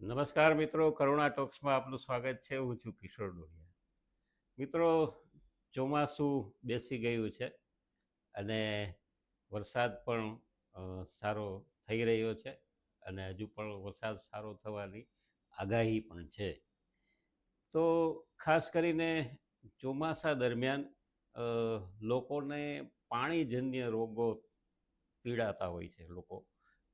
નમસ્કાર મિત્રો, કરુણા ટોક્સમાં આપનું સ્વાગત છે. હું છું કિશોર ડોડિયા. મિત્રો, ચોમાસું બેસી ગયું છે અને વરસાદ પણ સારો થઈ રહ્યો છે અને હજુ પણ વરસાદ સારો થવાની આગાહી પણ છે. તો ખાસ કરીને ચોમાસા દરમિયાન લોકોને પાણીજન્ય રોગો પીડાતા હોય છે. લોકો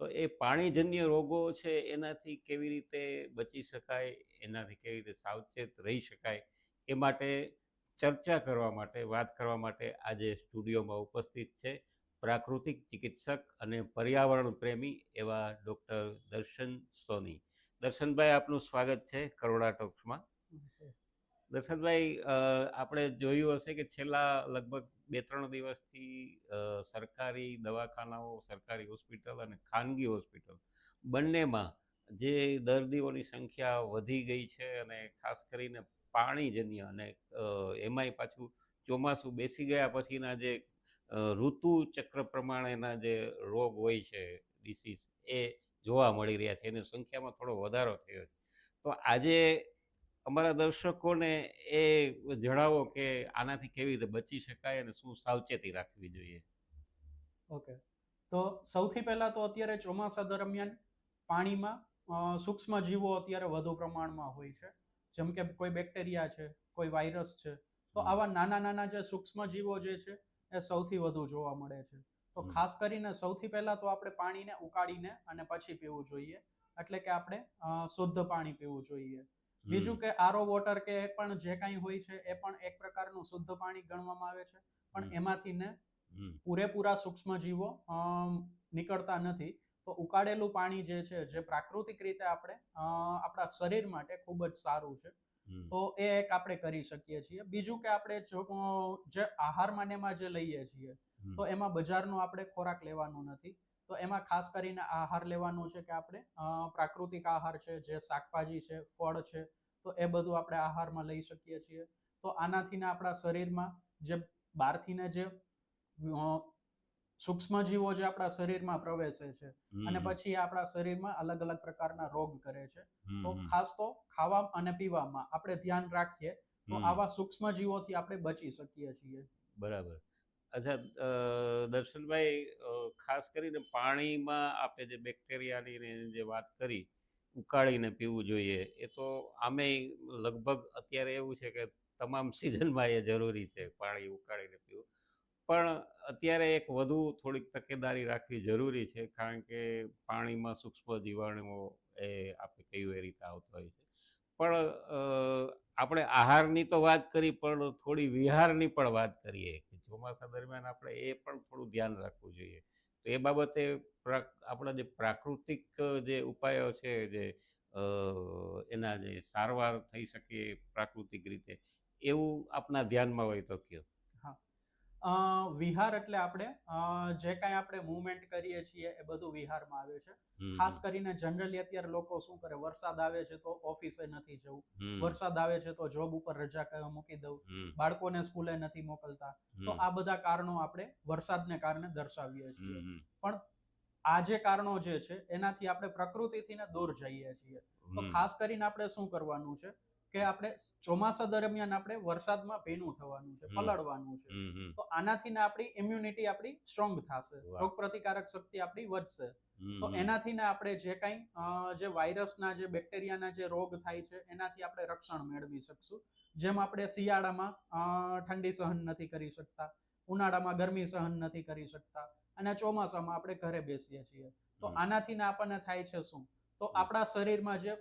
તો એ પાણીજન્ય રોગો છે એનાથી કેવી રીતે બચી શકાય, એનાથી કેવી રીતે સાવચેત રહી શકાય, એ માટે ચર્ચા કરવા માટે, વાત કરવા માટે આજે સ્ટુડિયોમાં ઉપસ્થિત છે પ્રાકૃતિક ચિકિત્સક અને પર્યાવરણ પ્રેમી એવા ડૉક્ટર દર્શન સોની. દર્શનભાઈ, આપનું સ્વાગત છે કરોડા ટોક્સમાં. દર્શનભાઈ આપણે જોયું હશે કે છેલ્લા લગભગ બે ત્રણ દિવસથી સરકારી દવાખાનાઓ, સરકારી હોસ્પિટલ અને ખાનગી હોસ્પિટલ બંનેમાં જે દર્દીઓની સંખ્યા વધી ગઈ છે અને ખાસ કરીને પાણીજન્ય અને એમાંય પાછું ચોમાસું બેસી ગયા પછીના જે ઋતુચક્ર ઋતુ ચક્ર પ્રમાણેના જે રોગ હોય છે ડિસીઝ એ જોવા મળી રહ્યા છે. એની સંખ્યામાં થોડો વધારો થયો છે. તો આજે અમારા દર્શકોને એ જણાવો કે આનાથી કેવી રીતે બચી શકાય અને શું સાવચેતી રાખવી જોઈએ? ઓકે. તો સૌથી પહેલા તો અત્યારે ચોમાસા દરમિયાન પાણીમાં સૂક્ષ્મ જીવો અત્યારે વધુ પ્રમાણમાં હોય છે. જેમ કે કોઈ બેક્ટેરિયા છે કોઈ વાયરસ છે તો આવા નાના નાના જે સૂક્ષ્મ જીવો જે છે એ સૌથી વધુ જોવા મળે છે. તો ખાસ કરીને સૌથી પહેલા તો આપણે પાણીને ઉકાળીને અને પછી પીવું જોઈએ. એટલે કે આપણે શુદ્ધ પાણી પીવું જોઈએ. બીજું કે આરો વોટર કે પણ જે કાંઈ હોય છે એ પણ એક પ્રકારનું શુદ્ધ પાણી ગણવામાં આવે છે. પણ એમાંથી ને પૂરેપૂરા સૂક્ષ્મ જીવો નીકળતા નથી. તો ઉકાળેલું પાણી જે છે જે પ્રાકૃતિક રીતે આપણે આપણા શરીર માટે ખૂબ જ સારું છે. તો એ એક આપણે કરી શકીએ છીએ. બીજું કે આપણે જો જે આહાર ને જે લઈએ છીએ તો એમાં બજારનો આપણે ખોરાક લેવાનો નથી. તો એમાં ખાસ કરીને આહાર લેવાનો છે કે આપણે પ્રાકૃતિક આહાર છે જે શાકભાજી છે ફળ છે તો એ બધું આપણે આહારમાં લઈ શકીએ છીએ. તો આનાથી ને આપણા શરીરમાં જે બહારથીને જે સૂક્ષ્મજીવો જે આપણા શરીરમાં પ્રવેશે છે અને પછી આપણા શરીરમાં અલગ અલગ પ્રકારના રોગ કરે છે. તો ખાસ તો ખાવા અને પીવામાં આપણે ધ્યાન રાખીએ તો આવા સૂક્ષ્મજીવોથી આપણે બચી શકીએ છીએ. બરાબર. અચ્છા દર્શનભાઈ ખાસ કરીને પાણીમાં આપણે જે બેક્ટેરિયાની જે વાત કરી, ઉકાળીને પીવું જોઈએ, એ તો આમેય લગભગ અત્યારે એવું છે કે તમામ સિઝનમાં એ જરૂરી છે પાણી ઉકાળીને પીવું. પણ અત્યારે એક વધુ થોડીક તકેદારી રાખવી જરૂરી છે, કારણ કે પાણીમાં સૂક્ષ્મ જીવાણુઓ એ આપણે કહ્યું એ રીતે આવતા હોય છે. પણ આપણે આહારની તો વાત કરી, પણ થોડી વિહારની પણ વાત કરીએ ચોમાસા દરમિયાન આપણે એ પણ થોડું ધ્યાન રાખવું જોઈએ. તો એ બાબતે આપણા જે પ્રાકૃતિક જે ઉપાયો છે, જે એના જે સારવાર થઈ શકે પ્રાકૃતિક રીતે, એવું આપના ધ્યાનમાં હોય તો કયો? વિહાર એટલે આપણે જે કાંઈ આપણે મુવમેન્ટ કરીએ છીએ એ બધું વિહારમાં આવે છે. ખાસ કરીને જનરલી અત્યારે લોકો શું કરે વરસાદ આવે છે તો ઓફિસે નથી જવું. વરસાદ આવે છે તો જોબ ઉપર રજા મૂકી દઉં. બાળકોને સ્કૂલે નથી મોકલતા. તો આ બધા કારણો આપણે વરસાદને કારણે દર્શાવીએ છીએ. પણ આ જે કારણો જે છે એનાથી આપણે પ્રકૃતિથી ને દૂર જઈએ છીએ. તો ખાસ કરીને આપણે શું કરવાનું છે કે આપણે ચોમાસા દરમિયાન આપણે વરસાદમાં ભીનું થવાનું છે પલળવાનું છે. તો આનાથી ને આપણી ઇમ્યુનિટી આપણી સ્ટ્રોંગ થશે રોગ પ્રતિકારક શક્તિ આપણી વધશે. તો એનાથી ને આપણે જે કાંઈ જે વાયરસના જે બેક્ટેરિયાના જે રોગ થાય છે એનાથી આપણે રક્ષણ મેળવી શકશું. જેમ આપણે શિયાળામાં ઠંડી સહન નથી કરી શકતા ઉનાળામાં ગરમી સહન નથી કરી શકતા અને ચોમાસામાં આપણે ઘરે બેસીએ છીએ. તો આનાથી ને આપણને થાય છે શું? તો આપણા શરીરમાં જે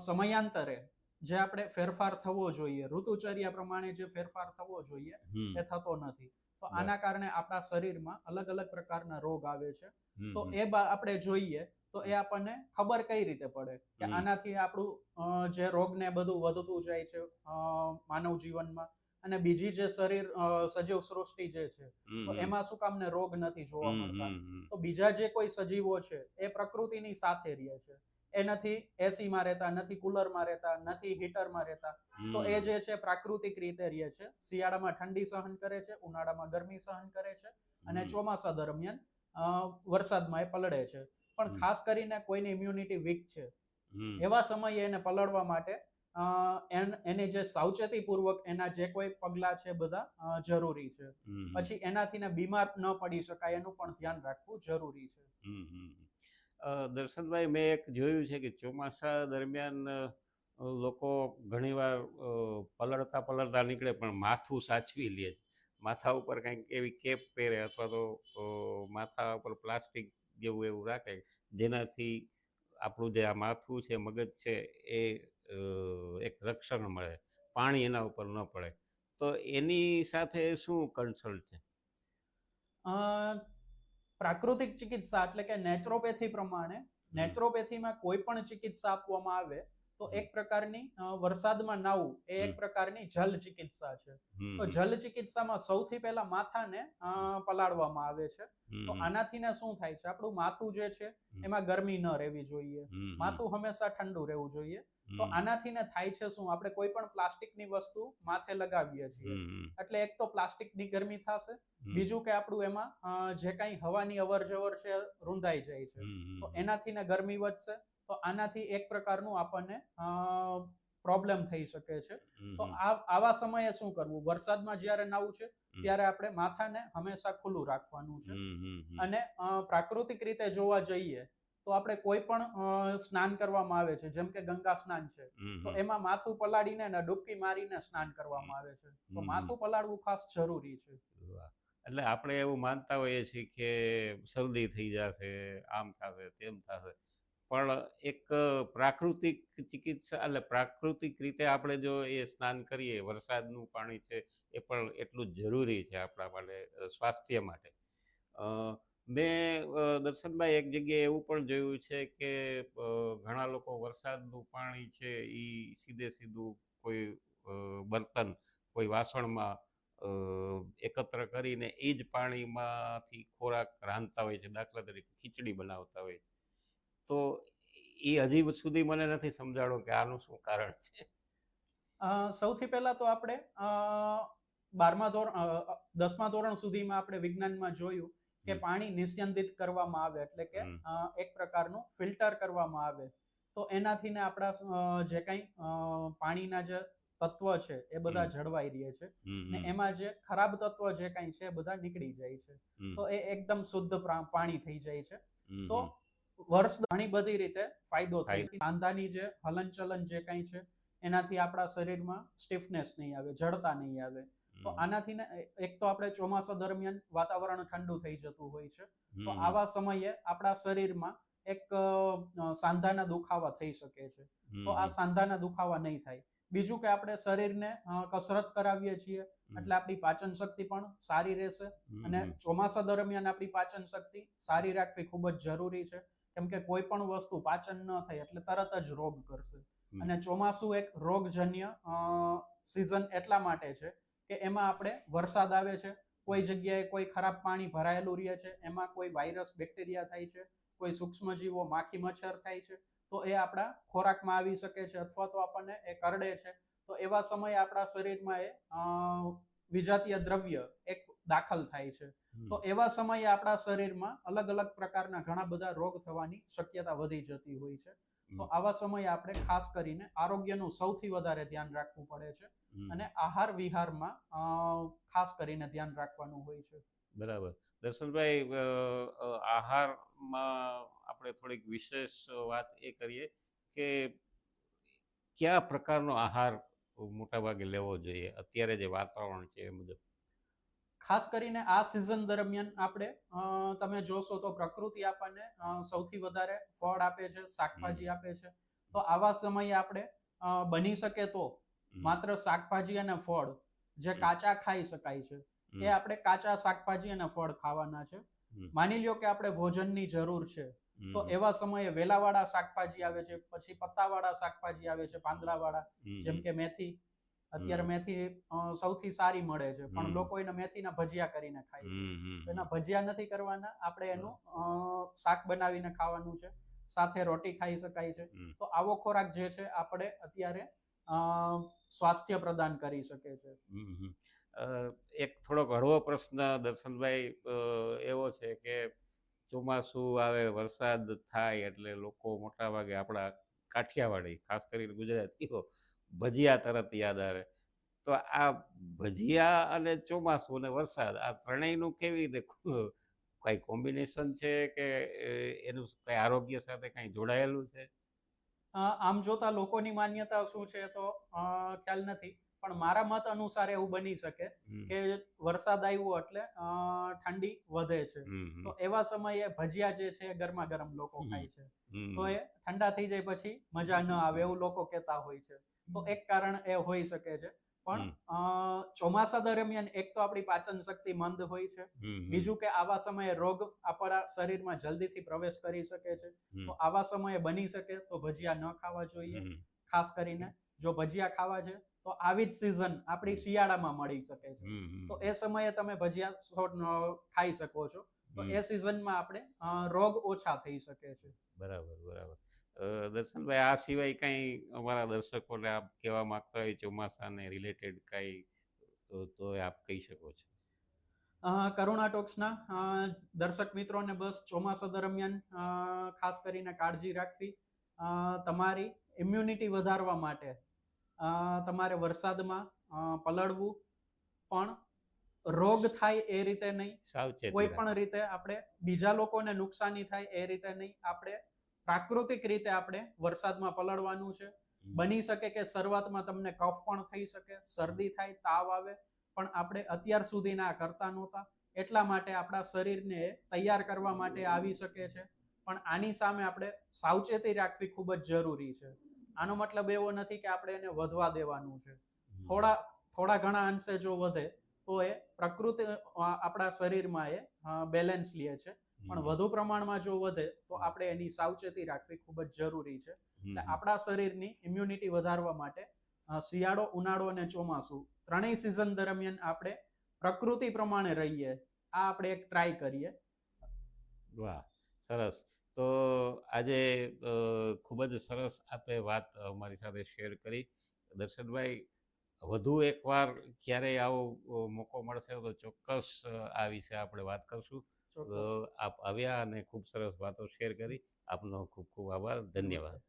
સમયાંતરે જે આપણે ફેરફાર થવો જોઈએ ઋતુચર્યા પ્રમાણે જે ફેરફાર થવો જોઈએ એ થતો નથી. તો આના કારણે આપણા શરીરમાં અલગ અલગ પ્રકારના રોગ આવે છે. તો એ આપણે જોઈએ તો એ આપણને ખબર કઈ રીતે પડે? કે આનાથી આપણું જે રોગ ને બધું વધતું જાય છે માનવ જીવનમાં. અને બીજી જે શરીર સજીવ સૃષ્ટિ જે છે તો એમાં શું કામને રોગ નથી જોવા મળતા. તો બીજા જે કોઈ સજીવો છે એ પ્રકૃતિની સાથે રહે છે. એ નથી એસીમાં રહેતા નથી કુલરમાં રહેતા નથી હીટરમાં રહેતા. તો એ જે છે પ્રાકૃતિક રીતે રહે છે. શિયાળામાં ઠંડી સહન કરે છે ઉનાળામાં ગરમી સહન કરે છે અને ચોમાસા દરમિયાન વરસાદમાં એ પલળે છે. પણ ખાસ કરીને કોઈની ઇમ્યુનિટી વીક છે. એવા સમયે એને પલળવા માટે એન- જે સાવચેતીપૂર્વક એના જે કોઈ પગલા છે બધા જરૂરી છે. પછી એનાથી ને બીમાર ન પડી શકાય એનું પણ ધ્યાન રાખવું જરૂરી છે. દર્શનભાઈ, મેં એક જોયું છે કે ચોમાસા દરમિયાન લોકો ઘણીવાર પલળતા પલળતા નીકળે પણ માથું સાચવી લે માથા ઉપર કંઈક એવી કેપ પહેરે અથવા તો માથા ઉપર પ્લાસ્ટિક જેવું એવું રાખે, જેનાથી આપણું જે આ માથું છે, મગજ છે, એ એક રક્ષણ મળે. પાણી એના ઉપર ન પડે. તો એની સાથે શું કન્સલ્ટ છે? પ્રાકૃતિક ચિકિત્સા એટલે કે નેચરોપેથી પ્રમાણે નેચરોપેથીમાં કોઈ પણ ચિકિત્સા આપવામાં આવે તો એક પ્રકારની વરસાદમાં નાવું એ એક પ્રકારની જલ ચિકિત્સા છે. તો જલ ચિકિત્સામાં સૌથી પહેલા માથાને પલાળવામાં આવે છે. તો આનાથી ને શું થાય છે? આપણું માથું જે છે એમાં ગરમી ન રહેવી જોઈએ. માથું હંમેશા ઠંડુ રહેવું જોઈએ. તો આનાથી ને થાય છે શું? આપણે કોઈ પણ પ્લાસ્ટિકની વસ્તુ માથે લગાવીએ છીએ. એટલે એક તો પ્લાસ્ટિકની ગરમી થશે બીજું કે આપણું એમાં જે કાંઈ હવાની અવર જવર છે રૂંધાઈ જાય છે. તો એનાથી ને ગરમી વધશે તો આનાથી એક પ્રકારનું આપણને પ્રોબ્લેમ થઈ શકે છે. તો આવા સમયે શું કરવું? વરસાદમાં જ્યારે નાવું છે ત્યારે આપણે માથાને હંમેશા ખુલ્લું રાખવાનું છે. અને પ્રાકૃતિક રીતે જોવા જઈએ તો આપણે કોઈ પણ સ્નાન કરવામાં આવે છે જેમ કે ગંગા સ્નાન છે તો એમાં માથું પલાળીને ને ડૂબકી મારીને સ્નાન કરવામાં આવે છે. તો માથું પલાળવું ખાસ જરૂરી છે. એટલે આપણે એવું માનતા હોઈએ છીએ કે શરદી થઈ જશે આમ થશે તેમ થશે. પણ એક પ્રાકૃતિક ચિકિત્સા એટલે પ્રાકૃતિક રીતે આપણે જો એ સ્નાન કરીએ વરસાદનું પાણી છે એ પણ એટલું જ જરૂરી છે આપણા માટે સ્વાસ્થ્ય માટે. અ, મેં દર્શનભાઈ એક જગ્યાએ એવું પણ જોયું છે કે ઘણા લોકો વરસાદનું પાણી છે એ સીધે સીધું કોઈ બર્તન, કોઈ વાસણમાં એકત્ર કરીને એ જ પાણીમાંથી ખોરાક રાંધતા હોય છે, દાખલા તરીકે ખીચડી બનાવતા હોય તો એ હજી સુધી મને નથી સમજાણો કે આનું શું કારણ છે. સૌથી પહેલાં તો આપણે બારમા ધોરણ દસમા ધોરણ સુધીમાં આપણે વિજ્ઞાનમાં જોયું કે પાણી નિસ્યંદિત કરવામાં આવે એટલે કે એક પ્રકારનું ફિલ્ટર કરવામાં આવે. તો એનાથી ને આપણા જે કાંઈ પાણીના જે તત્વ છે એ બધા જળવાઈ રહે છે ને એમાં જે ખરાબ તત્વ જે કાંઈ છે એ બધા નીકળી જાય છે. તો એ એકદમ શુદ્ધ પાણી થઈ જાય છે. તો વર્ષ ઘણી બધી રીતે ફાયદો થાય છે. સાંધાની જે હલનચલન જે કાંઈ છે એનાથી આપણા શરીરમાં સ્ટીફનેસ નહીં આવે જડતા નહીં આવે. તો આનાથી ને એક તો આપણે ચોમાસા દરમિયાન વાતાવરણ ઠંડુ થઈ જતું હોય છે. તો આવા સમયે આપણા શરીરમાં એક સાંધાના દુખાવા થઈ શકે છે. તો આ સાંધાના દુખાવા નહીં થાય. બીજું કે આપણે શરીરને કસરત કરાવીએ છીએ એટલે આપણી પાચન શક્તિ પણ સારી રહેશે અને ચોમાસા દરમિયાન આપણી પાચન શક્તિ સારી રાખવી ખૂબ જ જરૂરી છે. કેમ કે કોઈ પણ વસ્તુ પાચન ન થાય એટલે તરત જ રોગ કરશે. અને ચોમાસું એક રોગજન્ય સિઝન એટલા માટે છે કે એમાં આપણે વરસાદ આવે છે કોઈ જગ્યાએ કોઈ ખરાબ પાણી ભરાયેલું રહે છે એમાં કોઈ વાયરસ બેક્ટેરિયા થાય છે કોઈ સૂક્ષ્મજીવો માખી મચ્છર થાય છે તો એ આપણા ખોરાકમાં આવી શકે છે અથવા તો આપણને એ કરડે છે. તો એવા સમયે આપણા શરીરમાં એ વિજાતીય દ્રવ્ય એક દાખલ થાય છે. તો એવા સમયે આપણા શરીરમાં અલગ અલગ પ્રકારના ઘણા બધા રોગ થવાની શક્યતા વધી જતી હોય છે. તો આવા સમયે આપણે ખાસ કરીને આરોગ્યનું સૌથી વધારે ધ્યાન રાખવું પડે છે અને આહાર વિહારમાં ખાસ કરીને ધ્યાન રાખવાનું હોય છે. બરાબર. દર્શનભાઈ આહારમાં આપણે થોડીક વિશેષ વાત એ કરીએ કે કયા પ્રકારનો આહાર મોટાભાગે લેવો જોઈએ? અત્યારે જે વાતાવરણ છે એ મુજબ. ખાસ કરીને આ સિઝન દરમિયાન આપણે તમે જોશો તો પ્રકૃતિ આપણને સૌથી વધારે ફળ આપે છે શાકભાજી આપે છે. તો આવા સમયે આપણે બની શકે તો માત્ર શાકભાજી અને ફળ જે કાચા ખાઈ શકાય છે એ આપણે કાચા શાકભાજી અને ફળ ખાવાના છે. માની લ્યો કે આપણે ભોજનની જરૂર છે તો એવા સમયે વેલાવાળા શાકભાજી આવે છે પછી પત્તાવાળા શાકભાજી આવે છે પાંદડાવાળા જેમ કે મેથી અત્યારે મેથી સૌથી સારી મળે છે પણ લોકો એને મેથીના ભજીયા કરીને ખાય છે. એના ભજીયા નથી કરવાના આપણે એનું શાક બનાવીને ખાવાનું છે સાથે રોટી ખાઈ શકાય છે. તો આવો ખોરાક જે છે આપણે અત્યારે સ્વાસ્થ્ય પ્રદાન કરી શકે છે. એક થોડોક હળવો પ્રશ્ન દર્શનભાઈ એવો છે કે ચોમાસું આવે વરસાદ થાય એટલે લોકો મોટા ભાગે આપણા કાઠિયાવાડી ખાસ કરીને ગુજરાતીઓ ભજીયા તરત યાદ આવે. તો આ ભજીયા અને ચોમાસું અને વરસાદ આ ત્રણેયનું કેવી રીતે કઈ કોમ્બિનેશન છે કે એનું કઈ આરોગ્ય સાથે કઈ જોડાયેલું છે? આમ જોતા લોકોની માન્યતા શું છે તો ખ્યાલ નથી. પણ મારા મત અનુસાર એવું બની શકે કે વરસાદ આવ્યો એટલે ઠંડી વધે છે. તો એવા સમયે ભજીયા જે છે ગરમા ગરમ લોકો ખાય છે. તો એ ઠંડા થઈ જાય પછી મજા ન આવે એવું લોકો કહેતા હોય છે. તો એક કારણ એ હોઈ શકે છે. પણ ચોમાસા દરમિયાન એક તો આપણી પાચન શક્તિ મંદ હોય છે. બીજું કે આવા સમયે રોગ આપણા શરીરમાં જલ્દીથી પ્રવેશ કરી શકે છે. તો આવા સમયે બની શકે તો ભજીયા ન ખાવા જોઈએ. ખાસ કરીને જો ભજીયા ખાવા છે તો આવી જ સિઝન આપણી શિયાળામાં મળી શકે છે. તો એ સમયે તમે ભજીયા ખાઈ શકો છો. તો એ સિઝનમાં આપણે રોગ ઓછા થઈ શકે છે. બરાબર બરાબર. દર્શનભાઈ આ સિવાય કઈ અમારા દર્શકોને આપ કહેવા માંગતા હોય ચોમાસાને રિલેટેડ કઈ તો આપ કહી શકો છો. કરુણા ટોક્સના દર્શક મિત્રોને બસ ચોમાસા દરમિયાન ખાસ કરીને કાળજી રાખવી. તમારી ઇમ્યુનિટી વધારવા માટે તમારે વરસાદમાં પલળવું પણ રોગ થાય એ રીતે નહીં. કોઈ પણ રીતે આપણે બીજા લોકોને નુકસાની થાય એ રીતે નહીં આપણે પ્રાકૃતિક રીતે આપણે વરસાદમાં પલળવાનું છે. બની શકે કે શરૂઆતમાં તમને કફ પણ થઈ શકે શરદી થાય તાવ આવે પણ આપણે અત્યાર સુધી ના કરતા નહોતા. એટલા માટે આપણા શરીરને તૈયાર કરવા માટે આવી શકે છે. પણ આની સામે આપણે સાવચેતી રાખવી ખૂબ જ જરૂરી છે. આનો મતલબ એવો નથી કે આપણે એને વધવા દેવાનું છે. થોડા થોડા ઘણા અંશે જો વધે તો એ પ્રકૃતિ આપણા શરીરમાં એ બેલેન્સ લે છે. પણ વધુ પ્રમાણમાં જો વધે તો આપણે એની સાવચેતી રાખવી ખૂબ જ જરૂરી છે. એટલે આપણા શરીરની ઇમ્યુનિટી વધારવા માટે શિયાળો ઉનાળો અને ચોમાસું ત્રણેય સિઝન દરમિયાન આપણે પ્રકૃતિ પ્રમાણે રહીએ આ આપણે એક ટ્રાય કરીએ. વાહ સરસ. તો આજે ખૂબ જ સરસ આપે વાત અમારી સાથે શેર કરી. દર્શનભાઈ વધુ એકવાર ક્યારેય આવો મોકો મળશે તો ચોક્કસ આ વિશે આપણે વાત કરશું. તો આપ આવ્યા અને ખૂબ સરસ વાતો શેર કરી. આપનો ખૂબ ખૂબ આભાર. ધન્યવાદ.